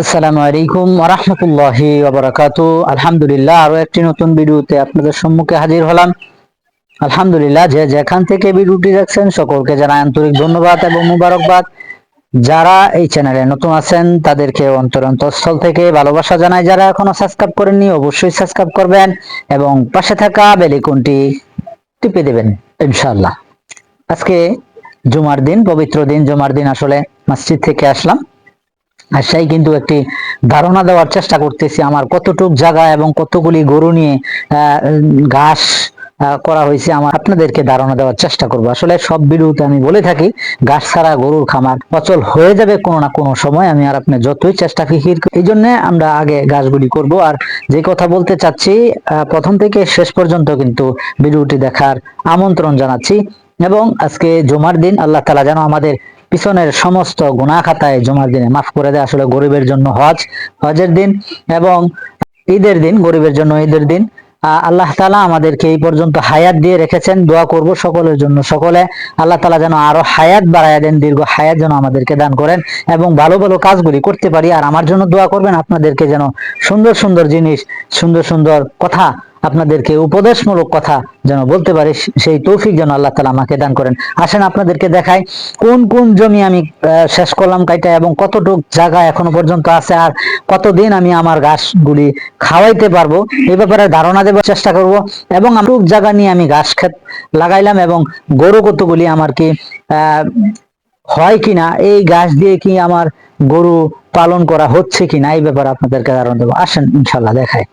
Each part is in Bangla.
আসসালামু আলাইকুম রহমতুল্লাহি ওবরাকাতু আলহামদুলিল্লাহ, আরও একটি নতুন ভিডিওতে আপনাদের সম্মুখে হাজির হলাম। আলহামদুলিল্লাহ, যে যেখান থেকে ভিডিওটি দেখছেন, সকলকে জানাই আন্তরিক ধন্যবাদ এবং মুবারকবাদ। যারা এই চ্যানেলে নতুন আছেন, তাদেরকে অন্তর অন্তঃস্থল থেকে ভালোবাসা জানাই। যারা এখনও সাবস্ক্রাইব করেননি, অবশ্যই সাবস্ক্রাইব করবেন এবং পাশে থাকা বেলিকনটি টিপে দেবেন, ইনশাআল্লাহ। আজকে জুমার দিন, পবিত্র দিন, জুমার দিন আসলে মসজিদ থেকে আসলাম। আর সেই কিন্তু একটি ধারণা দেওয়ার চেষ্টা করতেছি আমার কতটুক জায়গা এবং কতগুলি গরু নিয়ে ঘাস করা হয়েছে আমার আপনাদেরকে ধারণা দেওয়ার চেষ্টা করব। আসলে সব ভিডিওতে আমি বলে থাকি ঘাস ছাড়া গরুর খামার অচল হয়ে যাবে কোনো না কোনো সময়। আমি আর আপনি যতই চেষ্টা করি, এই জন্য আমরা আগে ঘাসগুলি করব। আর যে কথা বলতে চাচ্ছি প্রথম থেকে শেষ পর্যন্ত কিন্তু ভিডিওটি দেখার আমন্ত্রণ জানাচ্ছি। এবং আজকে জুমার দিন আল্লাহ তালা যেন আমাদের পিছনের সমস্ত গুনাহ খাতায় জমার দিনে মাফ করে দেয় আসলে গরিবের জন্য হজ, হজের দিন এবং ঈদের দিন, গরিবের জন্য ঈদের দিন। আল্লাহ তালা আমাদেরকে এই পর্যন্ত হায়াত দিয়ে রেখেছেন। দোয়া করব সকলের জন্য সকলে। আল্লাহ তালা যেন আরও হায়াত বাড়াইয়া দেন, দীর্ঘ হায়াত যেন আমাদেরকে দান করেন এবং ভালো ভালো কাজগুলি করতে পারি। আর আমার জন্য দোয়া করবেন, আপনাদেরকে যেন সুন্দর সুন্দর জিনিস, সুন্দর সুন্দর কথা আপনাদেরকে উপদেশমূলক কথা যেন বলতে পারি সেই তৌফিক যেন আল্লাহ তালা আমাকে দান করেন। আসেন আপনাদেরকে দেখাই, কোন কোন জমি আমি শেষ করলাম কাইটা এবং কতটুক জায়গা এখনও পর্যন্ত আছে আর কতদিন আমি আমার গাছগুলি খাওয়াইতে পারব এই ব্যাপারে ধারণা দেওয়ার চেষ্টা করব এবং আমি জায়গা নিয়ে আমি ঘাস ক্ষেত লাগাইলাম এবং গরু কতগুলি আমার কি হয় কিনা, এই গাছ দিয়ে কি আমার গরু পালন করা হচ্ছে কিনা, এই ব্যাপারে আপনাদেরকে ধারণা দেবো। আসেন ইনশাল্লাহ দেখায়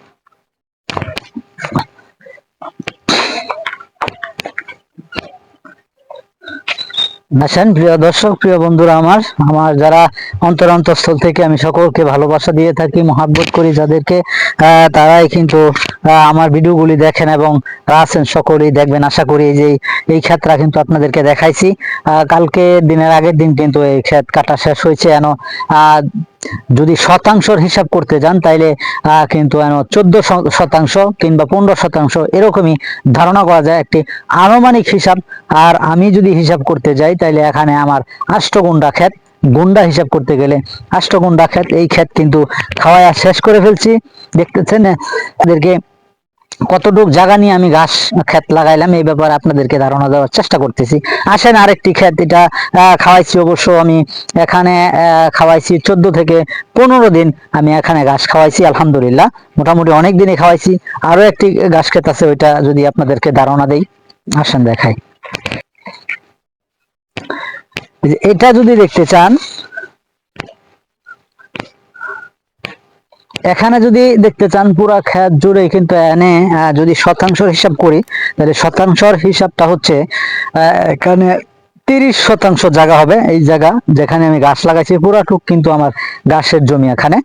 আসেন প্রিয় দর্শক, প্রিয় বন্ধুরা আমার আমার যারা অন্তর অন্তঃস্থল থেকে আমি সকলকে ভালোবাসা দিয়ে থাকি, মহাব্বত করি যাদেরকে তারাই কিন্তু আমার ভিডিওগুলি দেখেন এবং আছেন সকলেই দেখবেন। আশা করি যে এই ক্ষেতটা কিন্তু আপনাদেরকে দেখাইছি। কালকে দিনের আগের দিন কিন্তু এই ক্ষেত কাটা শেষ হয়েছে এন যদি শতাংশর হিসাব করতে যান তাইলে কিন্তু চোদ্দ শতাংশ কিংবা পনেরো শতাংশ এরকমই ধারণা করা যায় একটি আনুমানিক হিসাব। আর আমি যদি হিসাব করতে যাই তাইলে এখানে আমার আষ্টগুন্ডা ক্ষেত, গুন্ডা হিসাব করতে গেলে আষ্টগুন্ডা ক্ষেত, এই ক্ষেত কিন্তু খাওয়ায়া শেষ করে ফেলছি। দেখতেছেন এদেরকে কতটুক জায়গা নিয়ে আমি ঘাস ক্ষেত লাগাইলাম, এই ব্যাপারে আপনাদেরকে ধারণা দেওয়ার চেষ্টা করতেছি। আসেন আরেকটি ক্ষেত, এটা খাওয়াইছি অবশ্য আমি এখানে খাওয়াইছি চোদ্দ থেকে পনেরো দিন আমি এখানে ঘাস খাওয়াইছি, আলহামদুলিল্লাহ। মোটামুটি অনেক দিনই খাওয়াইছি। আরও একটি ঘাস ক্ষেত আছে, ওইটা যদি আপনাদেরকে ধারণা দেই। আসেন দেখাই। এটা যদি দেখতে চান এখানে যদি দেখতে চান, পুরা খেত জুড়ে কিন্তু এনে যদি শতাংশ হিসাব করি, তাহলে শতাংশর হিসাবটা হচ্ছে এখানে তিরিশ শতাংশ জায়গা হবে, এই জায়গা যেখানে আমি গাছ লাগাইছি। পুরাটুক কিন্তু আমার গাছের জমি এখানে।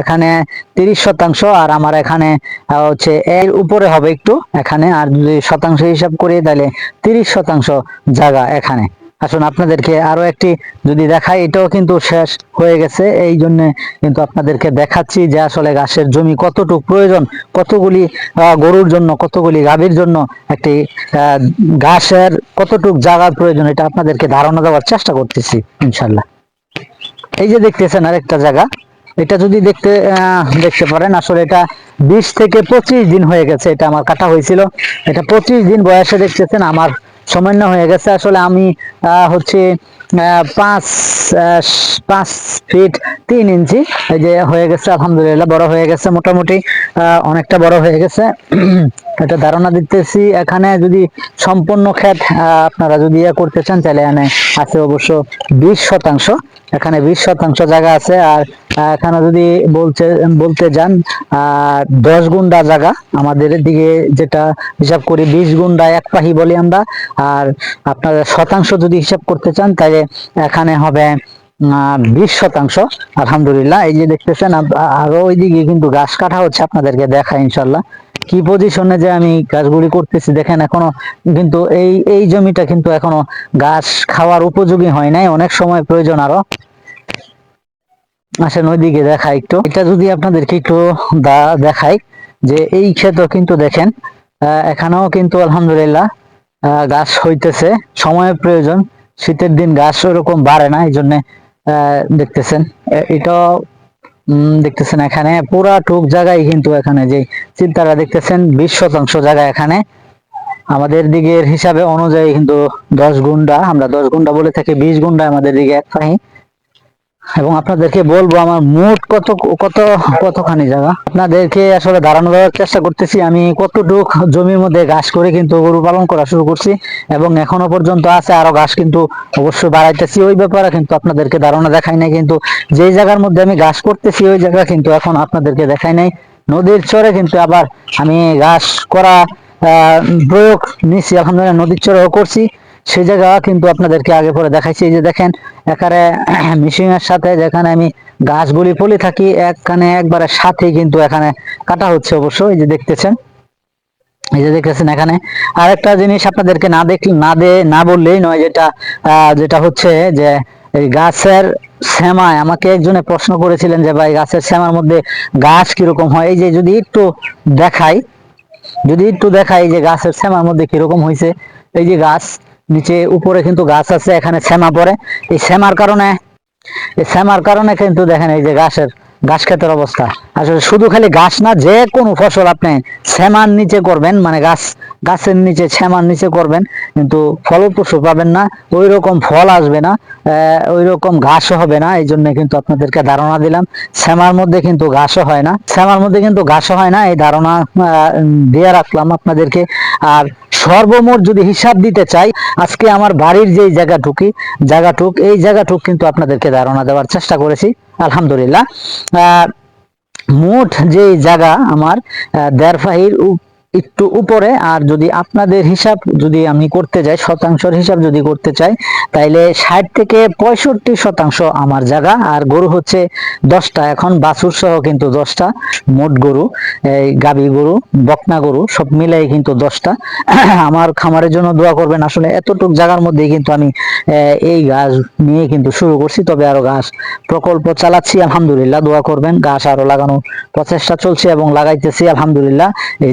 এখানে তিরিশ শতাংশ, আর আমার এখানে হচ্ছে এর উপরে হবে একটু, এখানে। আর যদি শতাংশ হিসাব করি, তাহলে তিরিশ শতাংশ জায়গা এখানে। আসুন, আপনাদেরকে আরও একটি যদি দেখাই, এটাও কিন্তু শেষ হয়ে গেছে। এই জন্য কিন্তু আপনাদেরকে দেখাচ্ছি যে আসলে ঘাসের জমি কতটুকু প্রয়োজন, কতগুলি গরুর জন্য, কতগুলি গাভীর জন্য একটি ঘাসের কতটুক জায়গার প্রয়োজন, এটা আপনাদেরকে ধারণা দেওয়ার চেষ্টা করতেছি ইনশাল্লাহ এই যে দেখতেছেন আরেকটা জায়গা, এটা যদি দেখতে দেখতে পারেন, আসলে এটা বিশ থেকে পঁচিশ দিন হয়ে গেছে, এটা আমার কাটা হয়েছিল। এটা পঁচিশ দিন বয়সে দেখতেছেন, আমার সামান্য হয়ে গেছে। আসলে আমি হচ্ছে পাঁচ পাঁচ ফিট তিন ইঞ্চি। এই যে হয়ে গেছে, আলহামদুলিল্লাহ, বড় হয়ে গেছে মোটামুটি। অনেকটা বড় হয়ে গেছে। এটা ধারণা দিতেছি, এখানে যদি সম্পূর্ণ ক্ষেত আপনারা যদি ইয়ে করতে চান, তাহলে এখানে আছে অবশ্য বিশ শতাংশ। এখানে বিশ শতাংশ জায়গা আছে, আর এখানে যদি বলতে বলতে যান দশ গুন্ডা জায়গা। আমাদের দিকে যেটা হিসাব করি, বিশ গুন্ডা এক পাহি বলি আমরা, আর আপনারা শতাংশ যদি হিসাব করতে চান, তাহলে এখানে হবে বিশ শতাংশ। আলহামদুলিল্লাহ, এই যে দেখতেছেন আরও ওইদিকে কিন্তু গাছ কাটা হচ্ছে, আপনাদেরকে দেখা ইনশাল্লাহ কি পজিশনে যে আমি গাছগুলি করতেছি দেখেন এখনও কিন্তু এই এই জমিটা কিন্তু এখনও গাছ খাওয়ার উপযোগী হয় নাই অনেক সময় প্রয়োজন আরও। আসেন ওইদিকে দেখাই একটু। এটা যদি আপনাদেরকে একটু দেখাই যে এই ক্ষেতও কিন্তু দেখেন এখানেও কিন্তু আলহামদুলিল্লাহ গাছ হইতেছে সময়ের প্রয়োজন শীতের দিন গাছ ওরকম বাড়ে না এই জন্য দেখতেছেন। এ- এটা উম, দেখতেছেন এখানে পুরা টুক জায়গায় কিন্তু এখানে যে চিন্তারা দেখতেছেন, বিশ শতাংশ জায়গা এখানে। আমাদের দিকের হিসাবে অনুযায়ী কিন্তু দশ গুন্ডা আমরা দশ গুন্ডা বলে থাকি, বিশ গুন্ডা আমাদের দিকে এক পাহি এবং আপনাদেরকে বলব আমার মোট কত কত কতখানি জায়গা? আপনাদেরকে আসলে দাঁড়ানো দেওয়ার চেষ্টা করতেছি। আমি কতটুক জমির মধ্যে ঘাস করে কিন্তু গরু পালন করা শুরু করছি এবং এখনও পর্যন্ত আছে আরও ঘাস কিন্তু অবশ্যই বাড়াইতেছি। ওই ব্যাপারে কিন্তু আপনাদেরকে ধারণা দেখাই নাই কিন্তু যেই জায়গার মধ্যে আমি ঘাস করতেছি ওই জায়গা কিন্তু এখন আপনাদেরকে দেখাই নাই। নদীর চরে কিন্তু আবার আমি ঘাস করা আহ, প্রয়োগ নিচ্ছি আলহামদুলিল্লাহ নদীর চরেও করছি। সেই জায়গা কিন্তু আপনাদেরকে আগে পরে দেখাইছি। যে দেখেন এখানে মিশিং এর সাথে যেখানে আমি গাছগুলি ফলি থাকি, একখানে একবারে সাথে কিন্তু এখানে কাটা হচ্ছে অবশ্য, এই যে দেখতেছেন। এই যে দেখতেছেন এখানে। আরেকটা জিনিস আপনাদেরকে না দেখ, না দে, না বললেই নয় যেটা যেটা হচ্ছে যে এই গাছের শ্যামায় আমাকে একজনে প্রশ্ন করেছিলেন যে, ভাই, গাছের শ্যামার মধ্যে গাছ কীরকম হয়? এই যে যদি একটু দেখাই, যদি একটু দেখাই যে গাছের শ্যামার মধ্যে কীরকম হয়েছে এই যে গাছ নিচে উপরে কিন্তু গাছ আছে, এখানে শ্যামা পড়ে। এই শ্যামার কারণে, এই শ্যামার কারণে কিন্তু দেখেন এই যে গাছের ঘাস ক্ষেতের অবস্থা। আসলে শুধু খালি ঘাস না, যে কোনো ফসল আপনি শ্যামার নিচে করবেন মানে গাছ, গাছের নিচে, শ্যামার নিচে করবেন, কিন্তু ফলপ্রসূ পাবেন না ওই রকম ফল আসবে না ওই রকম ঘাসও হবে না, এই জন্য কিন্তু আপনাদেরকে ধারণা দিলাম। শ্যামার মধ্যে কিন্তু ঘাসও হয় না, শ্যামার মধ্যে কিন্তু ঘাসও হয় না, এই ধারণা দিয়ে রাখলাম আপনাদেরকে। আর সর্বমোট যদি হিসাব দিতে চাই, আজকে আমার বাড়ির যে জায়গাটুকি, জায়গাটুক, এই জায়গাটুক কিন্তু আপনাদেরকে ধারণা দেওয়ার চেষ্টা করেছি, আলহামদুলিল্লাহ। মোট যে জায়গা আমার দেড় ফাহির একটু উপরে, আর যদি আপনাদের হিসাব যদি আমি করতে যাই, শতাংশের হিসাব যদি করতে চাই, তাইলে ষাট থেকে পঁয়ষট্টি শতাংশ আমার জায়গা, আর গরু হচ্ছে দশটা। এখন বাছুর সহ কিন্তু দশটা, মোট গরু, এই গাবি গরু, বকনা গরু, সব মিলাই কিন্তু দশটা। আমার খামারের জন্য দোয়া করবেন, আসলে এতটুক জায়গার মধ্যেই কিন্তু আমি এই গাছ নিয়ে কিন্তু শুরু করছি, তবে আরও গাছ প্রকল্প চালাচ্ছি, আলহামদুলিল্লাহ, দোয়া করবেন। গাছ আরও লাগানো প্রচেষ্টা চলছে এবং লাগাইতেছি, আলহামদুলিল্লাহ।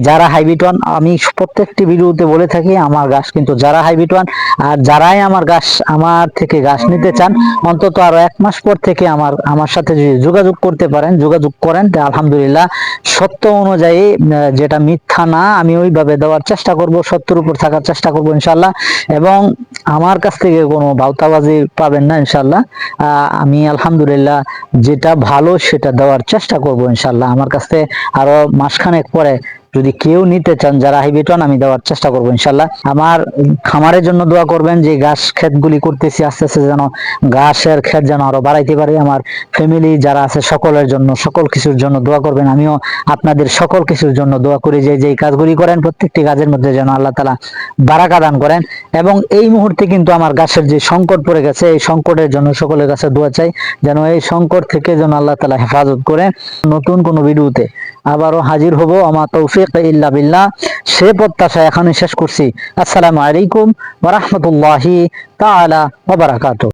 যারা হাইব্রিড ওয়ান, আমি প্রত্যেকটি ভিডিওতে বলে থাকি, আমার গাছ কিন্তু যারা হাইব্রিড ওয়ান, আর যারাই আমার গাছ আমার থেকে গাছ নিতে চান, অন্তত আরও এক মাস পর থেকে আমার আমার সাথে যদি যোগাযোগ করতে পারেন, যোগাযোগ করেন, তা আলহামদুলিল্লাহ সত্য অনুযায়ী যেটা মিথ্যা না, আমি ওইভাবে দেওয়ার চেষ্টা করব, সত্যের উপর থাকার চেষ্টা করব ইনশাল্লাহ এবং আমার কাছ থেকে কোনো বাউতাবাজি পাবেন না ইনশাল্লাহ আমি আলহামদুলিল্লাহ যেটা ভালো সেটা দেওয়ার চেষ্টা করব ইনশাল্লাহ আমার কাছে আরও মাসখানেক পরে যদি কেউ নিতে চান, যারা হাইবিটন আমি দেওয়ার চেষ্টা করব, ইনশাল্লাহ। আমার খামারের জন্য দোয়া করবেন যে, ঘাস ক্ষেতগুলি করতেছি, আস্তে আস্তে যেন ঘাসের ক্ষেত যেন আরও বাড়াইতে পারি। আমার ফ্যামিলি যারা আছে, সকলের জন্য, সকল কিছুর জন্য দোয়া করবেন। আমিও আপনাদের সকল কিছুর জন্য দোয়া করি যে যে কাজগুলি করেন, প্রত্যেকটি কাজের মধ্যে যেন আল্লাহ তালা বারাকা দান করেন। এবং এই মুহূর্তে কিন্তু আমার গাছের যে সংকট পড়ে গেছে, এই সংকটের জন্য সকলের কাছে দোয়া চাই, যেন এই সংকট থেকে যেন আল্লাহ তালা হেফাজত করে নতুন কোনো ভিডিওতে আবারও হাজির হব আমার তৌফিক ইল্লা বিল্লাহ। সে প্রত্যাশা এখানে শেষ করছি। আসসালামু আলাইকুম ওরহমতুল্লাহি তালা বারাকাতুহু।